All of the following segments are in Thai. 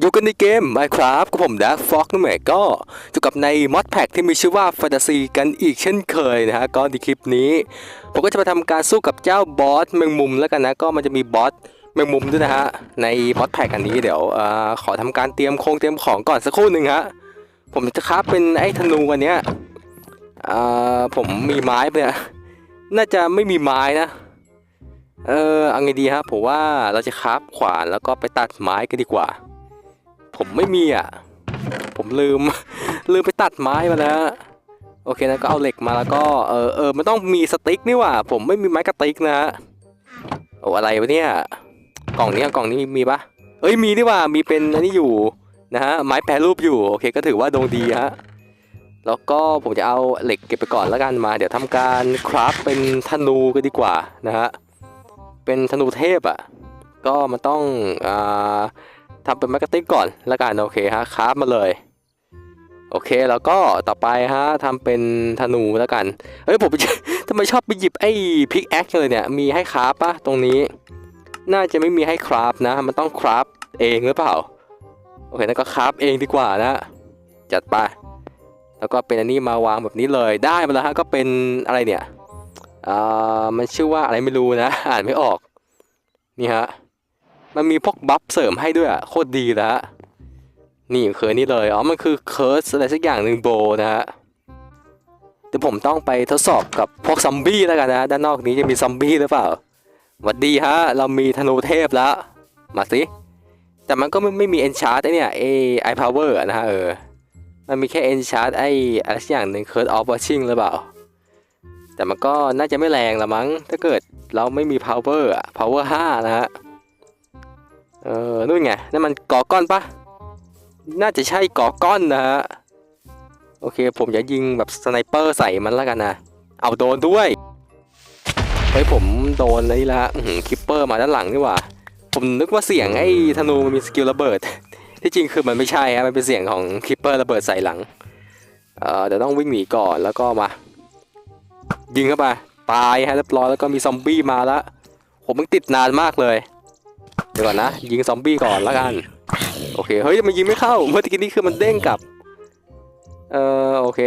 อยู่กันในเกม Minecraft กับผมดักฟ็อกนั่นเองก็อยู่กับในมอดแพ็กที่มีชื่อว่า Fantasy กันอีกเช่นเคยนะฮะก็ในคลิปนี้ ผมก็จะมาทำการสู้กับเจ้าบอสแมงมุมแล้วกันนะ ก็มันจะมีบอสแมงมุมด้วยนะฮะ ในมอดแพ็กอันนี้เดี๋ยวอขอทำการเตรียมโครงเตรียมของก่อนสักครู่หนึ่งฮะผมจะคราฟเป็นไอ้ธนูอันเนี้ยผมมีไม้เนี่ยน่าจะไม่มีไม้นะเออเอาไงดีฮะผมว่าเราจะคราฟขวานแล้วก็ไปตัดไม้กันดีกว่า ผมไม่มีอะ ผมลืม ลืมไปตัดไม้มาแล้วโอเคนะก็เอาเหล็กมาแล้วก็เออเออมันต้องมีสติ๊กนี่ว่าผมไม่มีไม้กระติกนะฮะโอ้อะไรวะเนี่ยกล่องนี้กล่องนี้มีปะเอ้ยมีนี่ว่ามีเป็นอันนี้อยู่นะฮะไม้แปรรูปอยู่โอเคก็ถือว่าดวงดีฮะแล้วก็ผมจะเอาเหล็กเก็บไปก่อนแล้วกันมา เดี๋ยวทำการคราฟเป็นธนูกันดีกว่านะฮะเป็นธนูเทพอะก็มันต้องอ่า ทำเป็นแมกกาติกก่อนแล้วกันโอเคฮะคราฟมาเลยโอเคแล้วก็ต่อไปฮะทำเป็นธนูแล้วกันเฮ้ยผมทำไมชอบไปหยิบไอ้พิกแอคเลยเนี่ยมีให้คราฟปะตรงนี้ น่าจะไม่มีให้คราฟนะ มันต้องคราฟเองหรือเปล่าโอเคนั่นก็คราฟเองดีกว่านะ จัดไปแล้วก็เป็นอันนี้มาวางแบบนี้เลยได้มาแล้วฮะก็เป็นอะไรเนี่ยอ่ามันชื่อว่าอะไรไม่รู้นะ อ่านไม่ออกนี่ฮะ มันมีพวกบัฟเสริมให้ด้วยอะโคตรดีแล้วนี่คือนี่เลยอ๋อมันคือเคิร์สอะไรสักอย่างหนึ่งโบนะฮะเดี๋ยวผมต้องไปทดสอบกับพวกซอมบี้แล้วกันนะ ด้านนอกนี้จะมีซอมบี้หรือเปล่าหวัดดีฮะ เรามีธนูเทพแล้ว มาสิ แต่มันก็ไม่ไม่มีเอนชาร์ตไอเนี่ยไอไอพาวเวอร์นะฮะเออ มันมีแค่เอนชาร์ตไออะไรสักอย่างหนึ่งเคิร์สออฟวอชิงหรือเปล่า แต่มันก็น่าจะไม่แรงละมั้ง ถ้าเกิดเราไม่มี power อร์อะ power 5นะฮะ เออนู่นไงนั่นมันก่อก้อนปะน่าจะใช่ก่อก้อนนะฮะโอเค ผมจะยิงแบบสไนเปอร์ใส่มันแล้วกันนะเอาโดนด้วยเฮ้ยผมโดนเลยละคิปเปอร์มาด้านหลังนี่หว่า ผมนึกว่าเสียงไอ้ธนูมันมีสกิลระเบิด ที่จริงคือมันไม่ใช่ฮะมันเป็นเสียงของคิปเปอร์ระเบิดใส่หลังเอ่อเดี๋ยวต้องวิ่งหนีก่อนแล้วก็มา ยิงเข้าไปตายฮะเรียบร้อยแล้วก็มีซอมบี้มาล้วผมมันติดนานมากเลย ดี๋ยวก่อนนะยิงซอมบี้ก่อนแล้วกัน โอเคเฮ้ยมันยิงไม่เข้าเมื่อกี้นี้คือมันเด้งกลับ เออโอเค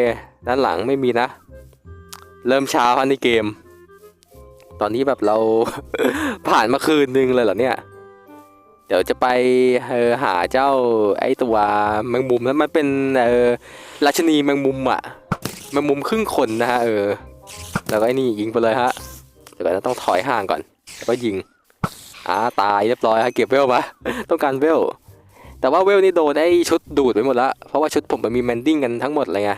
ด้านหลังไม่มีนะ เริ่มช้าพันในเกม ตอนนี้แบบเรา ผ่านมาคืนนึงเลยเหรอเนี่ย เดี๋ยวจะไปเออหาเจ้าไอ้ตัวแมงมุมแล้วมันเป็นเออราชนีแมงมุมอะแมงมุมครึ่งคนนะฮะเออแล้วก็ไอ้นี่ยิงไปเลยฮะเดี๋ยวก่อนต้องถอยห่างก่อนแล้วก็ยิง อ่าตายเรียบร้อยฮะเก็บเวลมา ต้องการเวล แต่ว่าเวลนี่โดนไอ้ชุดดูดไปหมดล้วเพราะว่าชุดผมมันมีแมนดิ้งกันทั้งหมดเลยไง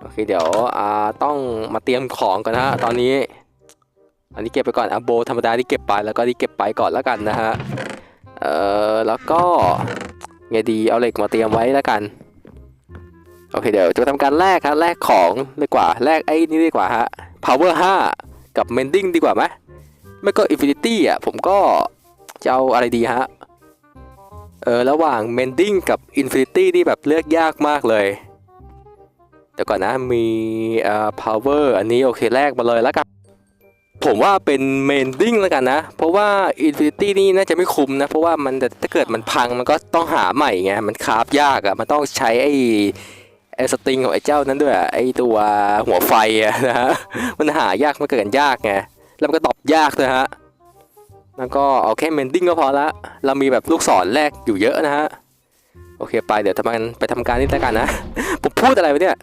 โอเคเดี๋ยวอ่าต้องมาเตรียมของก่อนนะฮะตอนนี้ อันนี้เก็บไปก่อนอะโบธรรมดาที่เก็บไปแล้วก็ที่เก็บไปก่อนแล้วกันนะฮะเอ่อแล้วก็ไงดีเอาเหล็กมาเตรียมไว้แล้วกันโอเคเดี๋ยวจะทำการแลกครับแลกของดีกว่าแลกไอ้นี่ดีกว่าฮะ power 5 กับ mending ดีกว่าไหม ไม่ก็ infinity อะผมก็จะเอาอะไรดีฮะ เออ ระหว่าง mending กับ infinity นี่แบบเลือกยากมากเลยเดี๋ยวก่อนนะ มีเอ่อ power อันนี้โอเคแลกมาเลยแล้วกันผมว่าเป็น mending แล้วกันนะ เพราะว่า infinity นี่น่าจะไม่คุ้มนะ เพราะว่ามันถ้าเกิดมันพังมันก็ต้องหาใหม่ไงมันคราฟยากอะมันต้องใช้ไอ้ไอ้สติงของไอ้เจ้านั้นด้วยไอ้ตัวหัวไฟอะนะฮะมันหายากมันเกิดยากไง แล้วมันก็ตอบยากนะฮะแล้วก็เอาแค่เมนดิ้งก็พอละ เรามีแบบลูกศรแรกอยู่เยอะนะฮะ โอเคไปเดี๋ยวทำการไปทำการนี่แล้วกันนะ ผมพูดอะไรวะเนี่ย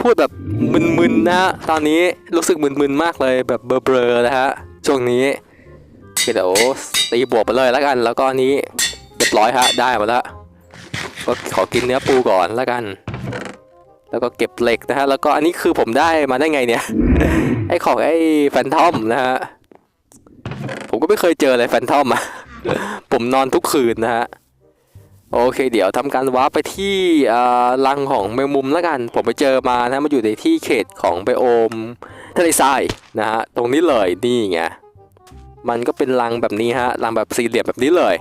พูดแบบมึนๆนะฮะ ตอนนี้รู้สึกมึนๆมากเลยแบบเบลอๆนะฮะ ช่วงนี้เดี๋ยวตีบวกไปเลยแล้วกัน แล้วก็นนี้เรียบร้อยฮะ ได้มาแล้วก็ขอกินเนื้อปูก่อนแล้วกัน แล้วก็เก็บเหล็กนะฮะ แล้วก็อันนี้คือผมได้มาได้ไงเนี่ย ไอของไอแฟนทอมนะฮะ ผมก็ไม่เคยเจอเลยแฟนทอมอะผมนอนทุกคืนนะฮะ โอเค เดี๋ยวทำการวาร์ปไปที่อ่ารังของแมงมุมแล้วกัน ผมไปเจอมานะ มันอยู่ในที่เขตของไบโอมทะเลทรายนะฮะ ตรงนี้เลย นี่ไง มันก็เป็นรังแบบนี้ฮะ รังแบบสี่เหลี่ยมแบบนี้เลย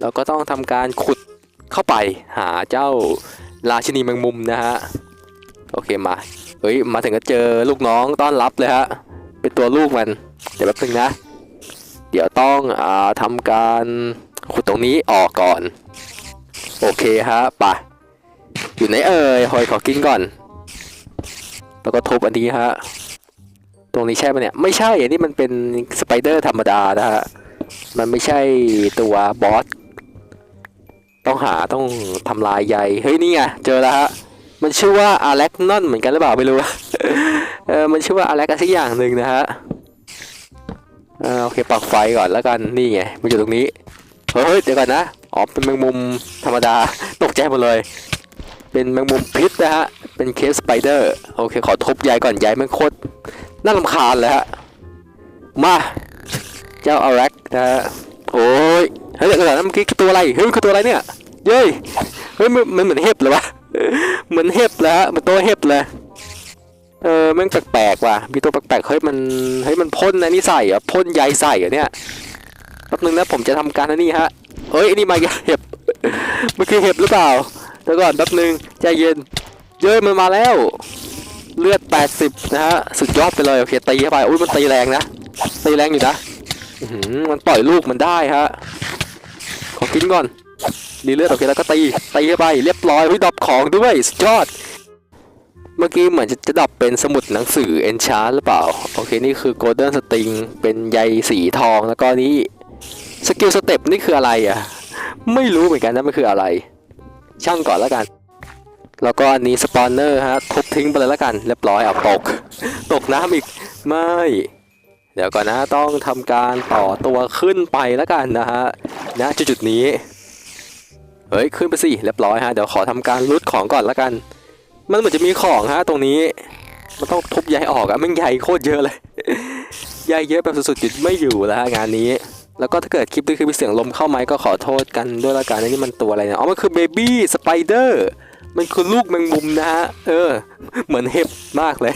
แล้วก็ต้องทำการขุดเข้าไปหาเจ้า ราชินีแมงมุมนะฮะ โอเคมา เฮ้ย มาถึงก็เจอลูกน้องต้อนรับเลยฮะ เป็นตัวลูกมัน เดี๋ยวแป๊บนึงนะ เดี๋ยวต้องอ่าทำการขุดตรงนี้ออกก่อน โอเคฮะไปอยู่ไหนเอ่ยหอยขอกินก่อน แล้วก็ทุบอันนี้ฮะ ตรงนี้ใช่ปะเนี่ย ไม่ใช่อันนี้มันเป็นสไปเดอร์ธรรมดานะฮะ มันไม่ใช่ตัวบอส ต้องหาต้องทำลายใยเฮ้ยนี่ไงเจอแล้วฮะมันชื่อว่าอาเล็กนอนเหมือนกันหรือเปล่าไม่รู้เออมันชื่อว่าอาเล็กสักอย่างหนึ่งนะฮะเออโอเคปักไฟก่อนแล้วกันนี่ไงมันอยู่ตรงนี้เฮ้ยเดี๋ยวก่อนนะอ๋อเป็นแมงมุมธรรมดาตกใจหมดเลย เป็นแมงมุมพิษนะฮะเป็นเคสสไปเดอร์โอเคขอทุบใยก่อนใยมันโคตรน่ารำคาญเลยฮะมาเจ้าอารักนะฮะโอ้ย เฮ้ยเดี๋ยวก่อนเมื่อกี้คือตัวอะไรเฮ้ยมันคือตัวอะไรเนี่ยเย้ยเฮ้ยมันเหมือนเห็บเลยวะเหมือนเห็บเลยฮะมันตัวเห็บเลยเออแม่งแปลกๆว่ะมีตัวแปลกๆเฮ้ยมันเฮ้ยมันพ่นอันนี้ใส่เหรอพ่นใยใส่เหรอเนี่ยแป๊บนึงนะผมจะทำการนนี้ฮะเฮ้ยนนี้มาเห็บมันคือเห็บหรือเปล่าเดี๋ยวก่อนแป๊บนึงใจเย็นเย้ยมันมาแล้วเลือด 80 นะฮะ สุดยอดไปเลยโอเคตีเข้าไปอุ้ยมันตีแรงนะตีแรงอยู่นะมันปล่อยลูกมันได้ฮะ อกินก่อนดีเลือดโอเคแล้วก็ตีตีเข้าไปเรียบร้อยอุ้ยดรอปของด้วยสุดยอด เมื่อกี้เหมือนจะจะดรอปเป็นสมุดหนังสือเอนชาร์หรือเปล่า โอเคนี่คือ Golden String เป็นใยสีทองแล้วก็นี่สกิลสเต็ปนี่คืออะไรอะ ไม่รู้เหมือนกันนะมันคืออะไร ช่างก่อนแล้วกัน แล้วก็อันนี้สปอนเนอร์ฮะทุบทิ้งไปเลยแล้วกัน เรียบร้อยเอาตก ตกน้ำอีกไม่ เดี๋ยวก่อนนะต้องทำการต่อตัวขึ้นไปแล้วกันนะฮะณจุดๆนี้เฮ้ยขึ้นไปสิเรียบร้อยฮะเดี๋ยวขอทำการรูดของก่อนแล้วกัน มันเหมือนจะมีของฮะตรงนี้มันต้องทุบใยออกอะม่งใยโคตรเยอะเลยใยเยอะแบบสุดๆหยุดไม่อยู่แล้วฮะงานนี้ แล้วก็ถ้าเกิดคลิปนี้คือมีเสียงลมเข้าไหมก็ขอโทษกันด้วยละกันอันนี่มันตัวอะไรเนี่ยอ๋อมันคือเบบี้สไปเดอร์มันคือลูกแมงมุมนะฮะเออ เหมือนเห็บมากเลย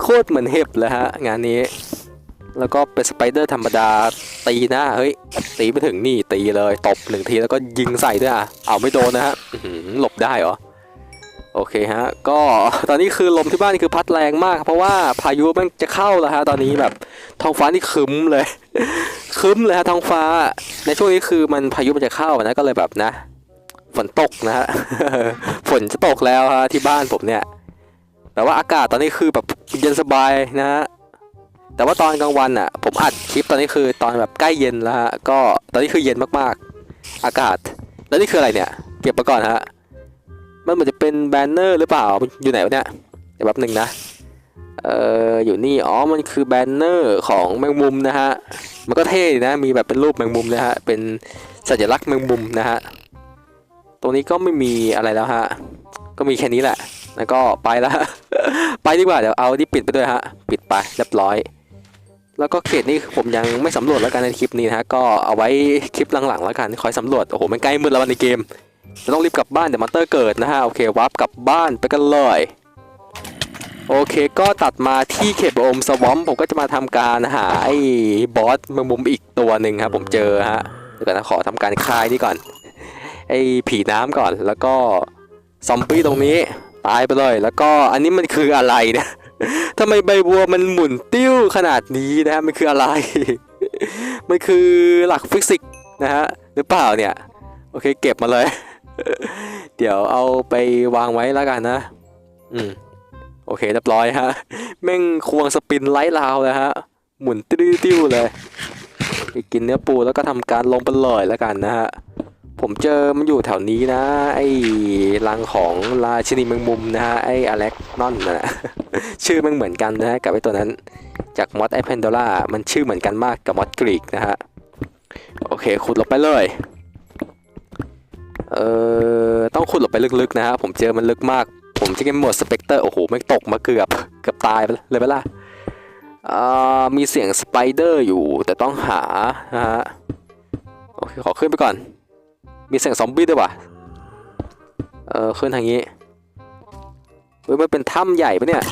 โคตรเหมือนเห็บเลยฮะงานนี้ แล้วก็เป็นสไปเดอร์ธรรมดาตีน้าเฮ้ยตีไปถึงนี่ตีเลยตบหนึ่งทีแล้วก็ยิงใส่ด้วยอะเอาไม่โดนนะฮะหลบได้เหรอโอเคฮะก็ตอนนี้คือลมที่บ้านนี่คือพัดแรงมาก เพราะว่าพายุมันจะเข้าแล้วฮะตอนนี้แบบท้องฟ้านี่คึ้มเลยคึ้มเลยฮะท้องฟ้า ในช่วงนี้คือมันพายุมันจะเข้านะก็เลยแบบนะ ฝนตกนะฮะฝนจะตกแล้วฮะที่บ้านผมเนี่ยแต่ว่าอากาศตอนนี้คือแบบเย็นสบายนะฮะ แต่ว่าตอนกลางวันอะ ผมอัดคลิปตอนนี้คือตอนแบบใกล้เย็นแล้วฮะก็ตอนนี้คือเย็นมากๆ อากาศ แล้วนี่คืออะไรเนี่ย เก็บมาก่อนฮะมันเหมือนจะเป็นแบนเนอร์หรือเปล่าอยู่ไหนวะเนี่ยเดี๋ยวแป๊บหนึ่งนะเอออยู่นี่อ๋อมันคือแบนเนอร์ของแมงมุมนะฮะมันก็เท่ดีนะมีแบบเป็นรูปแมงมุมนะฮะเป็นสัญลักษณ์แมงมุมนะฮะตรงนี้ก็ไม่มีอะไรแล้วฮะก็มีแค่นี้แหละ แล้วก็ไปแล้ว ไปดีกว่าเดี๋ยวเอาที่ปิดไปด้วยฮะ ปิดไปเรียบร้อย แล้วก็เขตนี้ผมยังไม่สำรวจแล้วกันในคลิปนี้นะฮะก็เอาไว้คลิปหลังๆแล้วกันคอยสำรวจโอ้โหมันใกล้มืดแล้วในเกมจะต้องรีบกลับบ้านเดี๋ยวมอนเตอร์เกิดนะฮะโอเควาร์ปกลับบ้านไปกันเลยโอเคก็ตัดมาที่เขตโอมสวอมผมก็จะมาทำการหาไอ้บอสแมงมุมอีกตัวหนึ่งครับผมเจอฮะเดี๋ยวก่อนนะขอทำการคลายนี่ก่อน ไอ้ผีน้ำก่อนแล้วก็ซอมบี้ตรงนี้ตายไปเลย แล้วก็อันนี้มันคืออะไรเนี่ย ทำไมใบบัวมันหมุนติ้วขนาดนี้นะฮะมันคืออะไร มันคือหลักฟิสิกส์นะฮะหรือเปล่าเนี่ย โอเคเก็บมาเลย เดี๋ยวเอาไปวางไว้แล้วกันนะ อืม โอเคเรียบร้อยฮะ แม่งควงสปินไล่ราวเลยฮะ หมุนติ้วๆเลยไปกินเนื้อปูแล้วก็ทำการลงไปเลยแล้วกันนะฮะ ผมเจอมันอยู่แถวนี้นะ ไอ้รังของราชินีแมงมุมนะฮะไอ้อเล็กนอนนะชื่อมันเหมือนกันนะฮะกับไอ้ตัวนั้น จากมอสไอเพนโดล่ามันชื่อเหมือนกันมากกับมอสกรีกนะฮะโอเคขุดลงไปเลยเอ่อต้องขุดลงไปลึกๆนะฮะผมเจอมันลึกมาก ผมจะเกมโหมดสเปกเตอร์โอ้โหไม่ตกมาเกือบเกือบตายเลยไปละมีเสียงสไปเดอร์อยู่แต่ต้องหานะฮะโอเคขอขึ้นไปก่อน มีเสียงซอมบี้ด้วยว่ะเออขึ้นทางนี้เฮ้ยมันเป็นถ้ำใหญ่ปะเนี่ย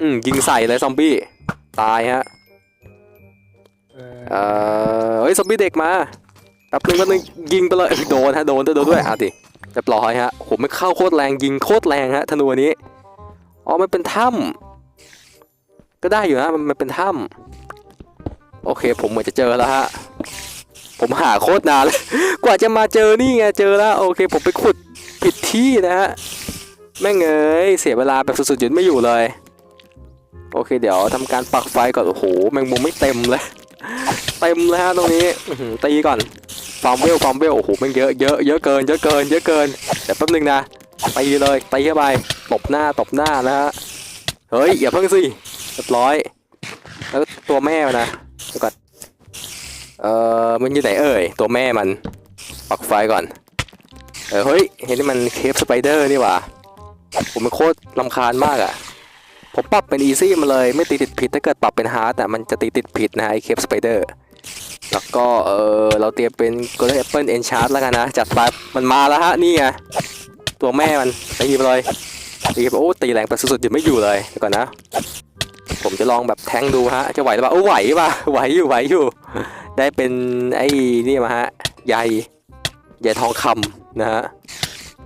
อืมยิงใส่เลยซอมบี้ ตายฮะ เออเฮ้ยซอมบี้เด็กมาแป๊บนึงแป๊บนึงยิงไปเลยเอ้ยโดนฮะโดนโดนโดนด้วยอะดิเรียบร้อยฮะผมไม่เข้าโคตรแรงยิงโคตรแรงฮะธนูอันนี้ อ๋อมันเป็นถ้ำก็ได้อยู่นะมันมันเป็นถ้ำโอเคผมเหมือนจะเจอแล้วฮะ ผมหาโคตรนานเลยกว่าจะมาเจอนี่ไงเจอแล้วโอเค ผมไปขุดผิดที่นะฮะแม่งเอ้ยเสียเวลาแบบสุดๆหยุดไม่อยู่เลย โอเค เดี๋ยวทำการปักไฟก่อนโอ้โหแมงมุมไม่เต็มเลยเต็มเลยฮะตรงนี้ตีก่อนฟาร์มเวลฟาร์มเวลโอ้โหแม่งเยอะเยอะเยอะเกินเยอะเกินเยอะเกินเดี๋ยวแป๊บนึงนะตีเลยตีเข้าไปตบหน้าตบหน้านะฮะเฮ้ยอย่าเพิ่งสิเรียบร้อย แล้วตัวแม่นนะเดี๋ยวก่อน เอ่อมันอยู่ไหนเอ่ย ตัวแม่มันปักไฟก่อน เออเฮ้ย เห็นนี่มันเคฟสไปเดอร์นี่หว่า ผมมันโคตรลำคาญมากอะ่ะ ผมปรับเป็นอีซี่มาเลย ไม่ตีติดผิดถ้าเกิดปรับเป็นฮาร์ดอะมันจะตีติดผิดนะไอเคฟสไปเดอร์แล้วก็เออเราเตรียมเป็น Golden Apple Enchant แล้วกันนะ จัดไปมันมาแล้วฮะ นี่ไงตัวแม่มันตีไปเลยตีไปโอ้ตีแรงไปสุดๆยังไม่อยู่เลยเดี๋ยวก่อนนะ ผมจะลองแบบแทงดูฮะจะไหวหรือเปล่าโอ้ไหวป่ะไหวอยู่ไหวอยู่ ได้เป็นไอ้นี่มาฮะใยใยทองคำนะฮะ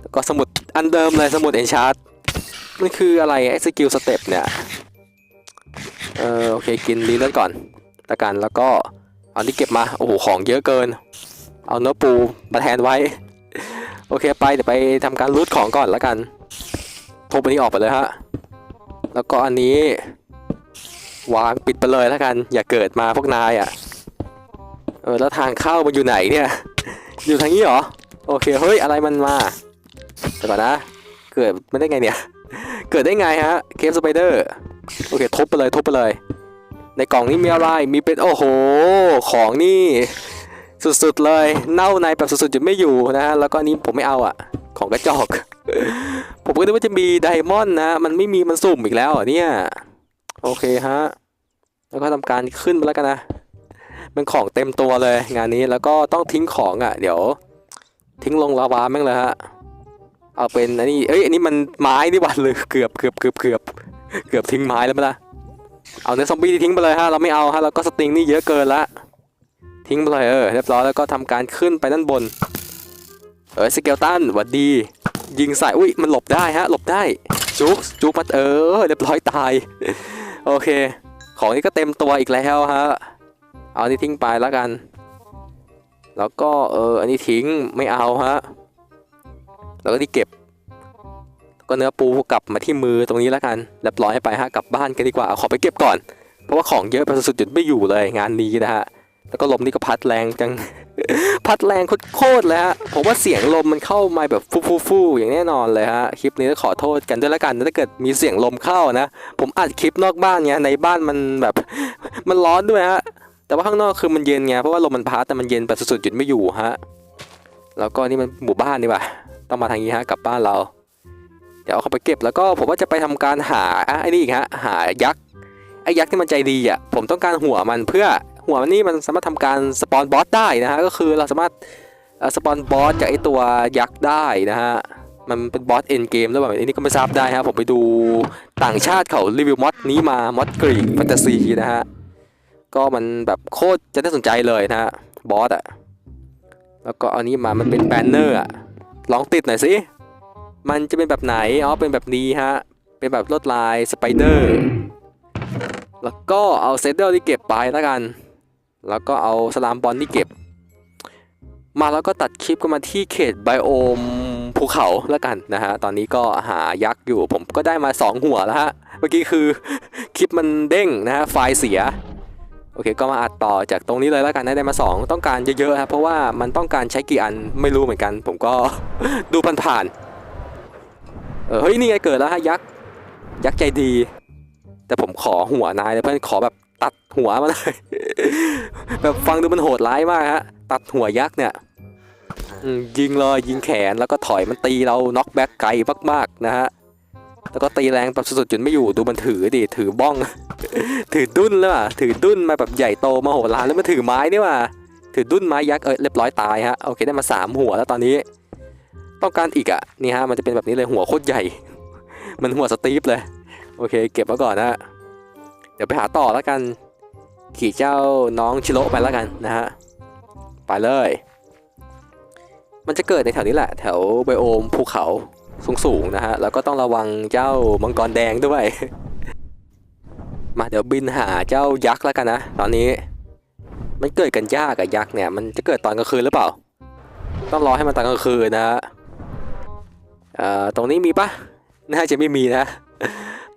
แล้วก็สมุดอันเดิมเลยสมุดเอนชาร์มันคืออะไรไอ้สกิลสเต็ปเนี่ยเออโอเคกินรีเลือดก่อนละกันแล้วก็เอาที่เก็บมาโอ้โหของเยอะเกิน เอาเนื้อปูมาแทนไว้ โอเคไปเดี๋ยวไปทำการรูดของก่อนละกันทุบอันนี้ออกไปเลยฮะแล้วก็อันนี้วางปิดไปเลยแล้วกัน อย่าเกิดมาพวกนายอะ ออแล้วทางเข้ามันอยู่ไหนเนี่ย อยู่ทางนี้เหรอ โอเค เฮ้ย อะไรมันมาเดี๋ยวก่อนนะ เกิดไม่ได้ไงเนี่ย เกิดได้ไงฮะ เคฟสไปเดอร์ โอเคทุบไปเลยทุบไปเลย ในกล่องนี้มีอะไร มีเป็น โอ้โห ของนี่ สุดๆเลย เน่าในแบบสุดๆจนไม่อยู่นะฮะ แล้วก็นี้ผมไม่เอาอะของกระจอก ผมก็นึกว่าจะมีไดมอนด์นะ มันไม่มี มันสุ่มอีกแล้วเหรอเนี่ย โอเคฮะ แล้วก็ทำการขึ้นไปแล้วกันนะ เป็นของเต็มตัวเลยงานนี้แล้วก็ต้องทิ้งของอะ เดี๋ยว ทิ้งลงลาวาแม่งเลยฮะ เอาเป็นอันนี้เอ้ยอันนี้มันไม้นี่หวันเลยเกือบเกือบเกือบเกือบเกือบทิ้งไม้แล้วมั้ยล่ะเอาเนื้อซอมบี้ทิ้งไปเลยฮะเราไม่เอาฮะแล้วก็สติงนี่เยอะเกินละทิ้งไปเลยเออเรียบร้อยแล้วก็ทำการขึ้นไปด้านบน เออสเกลตันหวัดดี ยิงใส่อุ้ยมันหลบได้ฮะ หลบได้จุกจุกมันเออเรียบร้อยตาย โอเค ของนี้ก็เต็มตัวอีกแล้วฮะ เอานี้ทิ้งไปแล้วกัน แล้วก็เอออันนี้ทิ้งไม่เอาฮะ แล้วก็ที่เก็บ ก็เนื้อปูกลับมาที่มือตรงนี้แล้วกันเรียบร้อยไปฮะกลับบ้านกันดีกว่าขอไปเก็บก่อน เพราะว่าของเยอะไปสุดๆจุดไม่อยู่เลยงานนี้นะฮะแล้วก็ลมนี่ก็พัดแรงจัง พัดแรงโคตรเลยฮะ ผมว่าเสียงลมมันเข้ามาแบบฟูๆๆอย่างแน่นอนเลยฮะ คลิปนี้ขอโทษกันด้วยละกัน ถ้าเกิดมีเสียงลมเข้านะ ผมอัดคลิปนอกบ้านไงในบ้านมันแบบ มันร้อนด้วยฮะ แต่ว่าข้างนอกคือมันเย็นไงเพราะว่าลมมันพัดแต่มันเย็นแบบสุดๆหยุดไม่อยู่ฮะแล้วก็นี่มันหมู่บ้านนี่ป่ะต้องมาทางนี้ฮะกลับบ้านเรา เดี๋ยวเอาเข้าไปเก็บแล้วก็ผมว่าจะไปทำการหาอะไอ้นี่อีกฮะหายักษ์ไอ้ยักษ์ที่มันใจดีอะผมต้องการหัวมันเพื่อหัวมันนี่มันสามารถทำการสปอนบอสได้นะฮะก็คือเราสามารถสปอนบอสจากไอ้ตัวยักษ์ได้นะฮะมันเป็นบอสเอ็นเกมแล้วแบบอันนี้ก็ไม่ทราบได้ฮะผมไปดูต่างชาติเขารีวิวมอดนี้มามอดกรีกแฟนตาซีนะฮะ ก็มันแบบโคตรจะน่าสนใจเลยนะฮะบอสอะแล้วก็เอานี้มามันเป็นแบนเนอร์อะลองติดหน่อยสิ มันจะเป็นแบบไหน อ๋อ เป็นแบบนี้ฮะ เป็นแบบลวดลายสไปเดอร์ แล้วก็เอาเซตเดอร์ที่เก็บไปแล้วกัน แล้วก็เอาสลามบอลที่เก็บ มาแล้วก็ตัดคลิปกันมาที่เขตไบโอมภูเขาแล้วกันนะฮะ ตอนนี้ก็หายักษ์อยู่ ผมก็ได้มา 2 หัวแล้วฮะ เมื่อกี้คือ คลิปมันเด้งนะฮะ ไฟล์เสีย โอเคก็มาอัดต่อจากตรงนี้เลยแล้วกันนะได้มา 2 ต้องการเยอะๆครับเพราะว่ามันต้องการใช้กี่อันไม่รู้เหมือนกัน ผมก็ดูผ่านๆเออเฮ้ยนี่ไงเกิดแล้วฮะยักษ์ยักษ์ใจดี แต่ผมขอหัวนายเลยเพื่อนขอแบบตัดหัวมาเลยแบบฟังดูมันโหดร้ายมากฮะตัดหัวยักษ์เนี่ยยิงเลยยิงแขนแล้วก็ถอยมันตีเราน็อกแบ็กไกลมากๆนะฮะแล้วก็ตีแรงแบบสุดๆจนไม่อยู่ดูมันถือดิถือบ้อง ถือดุ้นแล้วอะถือดุ้นมาแบบใหญ่โตมาโหฬารแล้วมันถือไม้นี่ว่ะถือดุ้นไม้ยักษ์เออเรียบร้อยตายฮะโอเคได้มาสามหัวแล้วตอนนี้ ต้องการอีกอะนี่ฮะมันจะเป็นแบบนี้เลยหัวโคตรใหญ่ มันหัวสตีฟเลยโอเค เก็บไว้ก่อนนะเดี๋ยวไปหาต่อแล้วกัน ขี่เจ้าน้องชิโร่ไปแล้วกันนะฮะไปเลย มันจะเกิดในแถวนี้แหละ แถวไบโอมภูเขาสูงๆนะฮะแล้วก็ต้องระวังเจ้ามังกรแดงด้วย มาเดี๋ยวบินหาเจ้ายักษ์แล้วกันนะ ตอนนี้ มันเกิดกันยากอะยักษ์เนี่ย มันจะเกิดตอนกลางคืนหรือเปล่า ต้องรอให้มันตอนกลางคืนนะฮะเอ่อตรงนี้มีปะน่าจะไม่มีนะ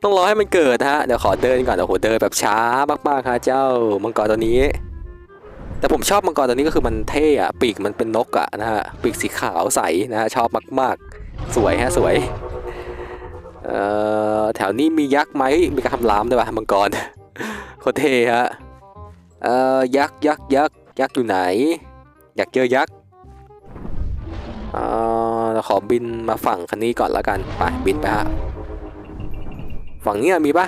ต้องรอให้มันเกิดนะฮะเดี๋ยวขอเดินก่อนโอ้โหเดินแบบช้ามากๆครับเจ้ามังกรตัวนี้ แต่ผมชอบมังกรตัวนี้ก็คือมันเท่อะปีกมันเป็นนกอะนะฮะปีกสีขาวใสนะฮะชอบมากๆ สวยฮะสวย เอ่อแถวนี้มียักษ์ไหมมีการทำรามด้วยป่ะมังกรโคเทฮะเอ่อยักษ์ยักษ์ยักษ์ยักษ์อยู่ไหน อยากเจอยักษ์เอ่อเราขอบินมาฝั่งคันนี้ก่อนแล้วกันไปบินไปฮะฝั่งนี้มีปะ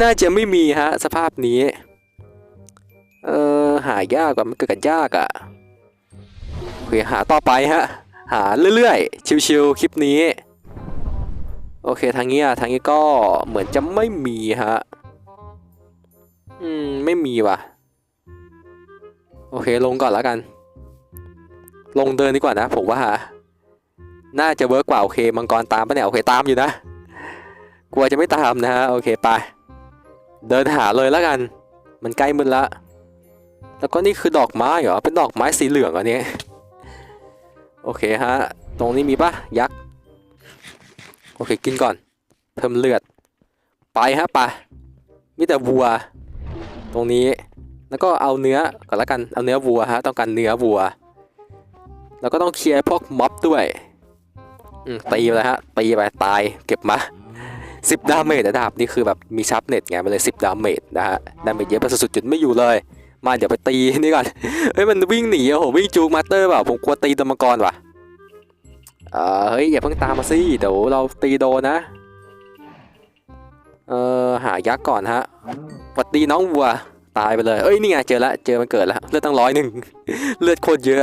น่าจะไม่มีฮะสภาพนี้เออหายากกว่ามันเกิดกันยากอะ่ะโอเคหาต่อไปฮะ หาเรื่อยๆ ชิวๆคลิปนี้ โอเคทางนี้อะทางนี้ก็เหมือนจะไม่มีฮะ อืม ไม่มีว่ะ โอเคลงก่อนแล้วกัน ลงเดินดีกว่านะ ผมว่า น่าจะเวิร์กกว่า โอเค มังกรตามปะเนี่ย โอเค ตามอยู่นะ กลัวจะไม่ตามนะฮะ โอเค ไป เดินหาเลยแล้วกัน มันใกล้มืดละ แล้วก็นี่คือดอกไม้เหรอ เป็นดอกไม้สีเหลืองอันนี้โอเคฮะ ตรงนี้มีปะยักษ์ โอเคกินก่อน เพิ่มเลือด ไปฮะไปมีแต่วัว ตรงนี้ แล้วก็เอาเนื้อก่อนละกัน เอาเนื้อวัวฮะ ต้องการเนื้อวัว แล้วก็ต้องเคลียร์พวกม็อบด้วย อืมตีไปเลยฮะ ตีไปตาย เก็บมา10ดาเมจนะดาบนี่คือแบบมีชับเน็ตไงไปเลย10ดาเมจนะฮะ ดาเมจเยอะไปสุดๆจุดไม่อยู่เลย มาเดี๋ยวไปตีนี่ก่อน เฮ้ยมันวิ่งหนีโอ้โหวิ่งจูกมาสเตอร์เปล่าผมกลัวตีตัวมังกรว่ะ เออเฮ้ยอย่าเพิ่งตามมาสิเดี๋ยวเราตีโดนนะเออหายักษ์ก่อนฮะหวัดดีน้องวัวตายไปเลย เอ้ยนี่ไงเจอแล้วเจอมันเกิดแล้วเลือดตั้งร้อยหนึ่งเลือดโคตรเยอะ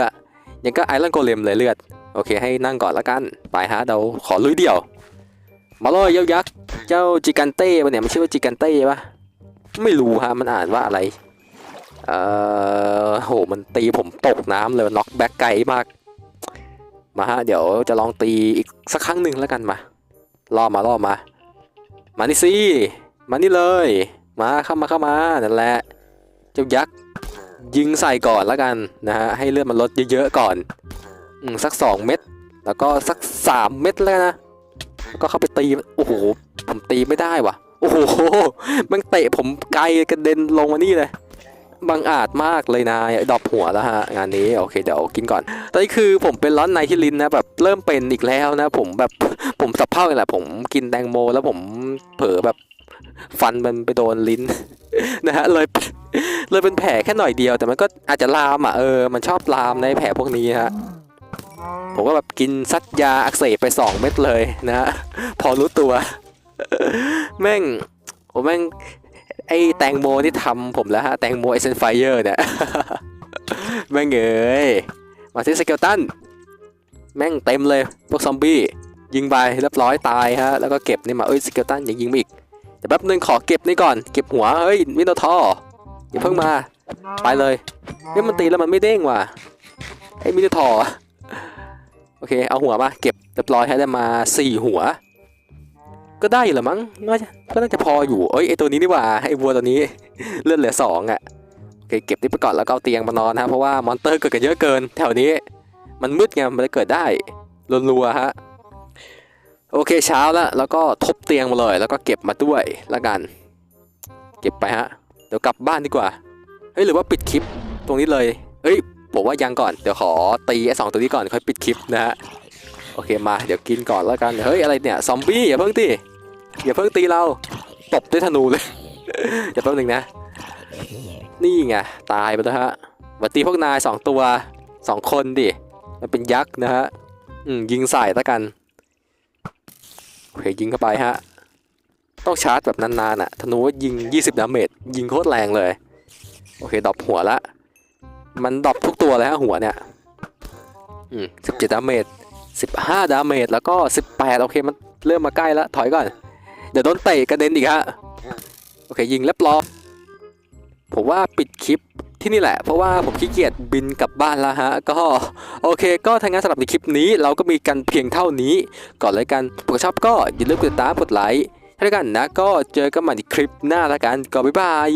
อยังก็ไอรอนโกเลมเลยเลือด โอเคให้นั่งก่อนละกัน ไปฮะเดี๋ยวขอลุยเดี่ยว มาเลยเจ้ายักษ์ เจ้าจิกันเต้ปะเนี่ยมันชื่อว่าจิกันเต้ปะไม่รู้ฮะมันอ่านว่าอะไร เอ่อโหมันตีผมตกน้ำเลยน็อกแบ็กไกลมาก มาฮะเดี๋ยวจะลองตีอีกสักครั้งหนึ่งแล้วกันมาล่อมาล่อมา มานี่สิมานี่เลย มาเข้ามาเข้ามานั่นแหละเจ้ายักษ์ยิงใส่ก่อนแล้วกันนะฮะให้เลือดมันลดเยอะๆก่อนอืมสักสองเม็ดแล้วก็สักสามเม็ดแล้วนะแล้วก็เข้าไปตีโอ้โหผมตีไม่ได้ว่ะ โอ้โหมันเตะผมไกลกระเด็นลงมานี่เลย บังอาจมากเลยนายดอปหัวแล้วฮะงานนี้โอเคเดี๋ยวกินก่อนตอนนี้คือผมเป็นร้อนในที่ลิ้นนะแบบเริ่มเป็นอีกแล้วนะ ผมแบบผมสับเพ่าเลยแหละผมกินแตงโม แล้วผมเผลอแบบฟันมันไปโดนลิ้นนะฮะเลยเลยเป็นแผลแค่หน่อยเดียว แต่มันก็อาจจะลามอะเออมันชอบลามในแผลพวกนี้ฮะผมก็แบบกินซัดยาอักเสบไป 2 เม็ดเลยนะฮะพอรู้ตัว แม่งโอ้แม่ง ไอแตงโมที่ทำผมแล้วฮะ แตงโมไอเซนไฟเออร์เนี่ย แม่งเอ้ยมาที่สเกลตัน แม่งเต็มเลย พวกซอมบี้ ยิงไปเรียบร้อยตายฮะ แล้วก็เก็บนี่มา เอ้ยสเกลตันอย่ายิงมาอีก เดี๋ยวแป๊บนึงขอเก็บนี่ก่อน เก็บหัว เฮ้ยวินโดทออย่าเพิ่งมา ไปเลยเฮ้ยมันตีแล้วมันไม่เด้งว่ะไอ้มินโดทอโอเค เอาหัวมา เก็บเรียบร้อยให้ได้มาสี่หัว ก็ได้อยู่แหละมั้งน่าจะก็น่าจะพออยู่เอ้ยไอตัวนี้นี่หว่าไอวัวตัวนี้ เลือดเหลือสองอะโอเคเก็บนี่ไปก่อนแล้วก็เอาเตียงมานอนฮะเพราะว่ามอนเตอร์เกิดกันเยอะเกิน แถวนี้ มันมืดไงมันเลยเกิดได้รัวๆฮะโอเคเช้าแล้วแล้วก็ทบเตียงมาเลย แล้วก็เก็บมาด้วยละกัน เก็บไปฮะเดี๋ยวกลับบ้านดีกว่าเฮ้ยหรือว่าปิดคลิปตรงนี้เลยเฮ้ยผมว่ายังก่อนเดี๋ยวขอตีไอ้สองตัวนี้ก่อนค่อยปิดคลิปนะฮะโอเคมาเดี๋ยวกินก่อนแล้วกัน เฮ้ยอะไรเนี่ย ซอมบี้อย่าเพิ่งตี อย่าเพิ่งตีเราตบด้วยธนูเลย อย่าแป๊บนึงนะ นี่ไงตายไปแล้วฮะมาตีพวกนายสองตัวสองคนดิ มันเป็นยักษ์นะฮะ อืมยิงใส่แล้วกันโอเคยิงเข้าไปฮะ ต้องชาร์จแบบนานๆอะธนูว่ายิง 20 ดาเมจยิงโคตรแรงเลย โอเคดอปหัวละ มันดอปทุกตัวเลยฮะหัวเนี่ย อืม17 ดาเมจ15 ดาเมจแล้วก็ 18 โอเคมันเริ่มมาใกล้แล้วถอยก่อน ดี๋ยวโดนเตะกระเด็นอีกฮะ โอเคยิงเรียบร้อยผมว่าปิดคลิปที่นี่แหละ เพราะว่าผมขี้เกียจบินกลับบ้านแล้วฮะ ก็โอเค ก็ทางงานสำหรับในคลิปนี้ เราก็มีกันเพียงเท่านี้ ก่อนเลยกันผมชอบก็อย่าลืมกดติดตามกดไลค์ให้ด้วยกันนะ ก็เจอกันใหม่ในคลิปหน้าแล้วกันก็บ๊ายบาย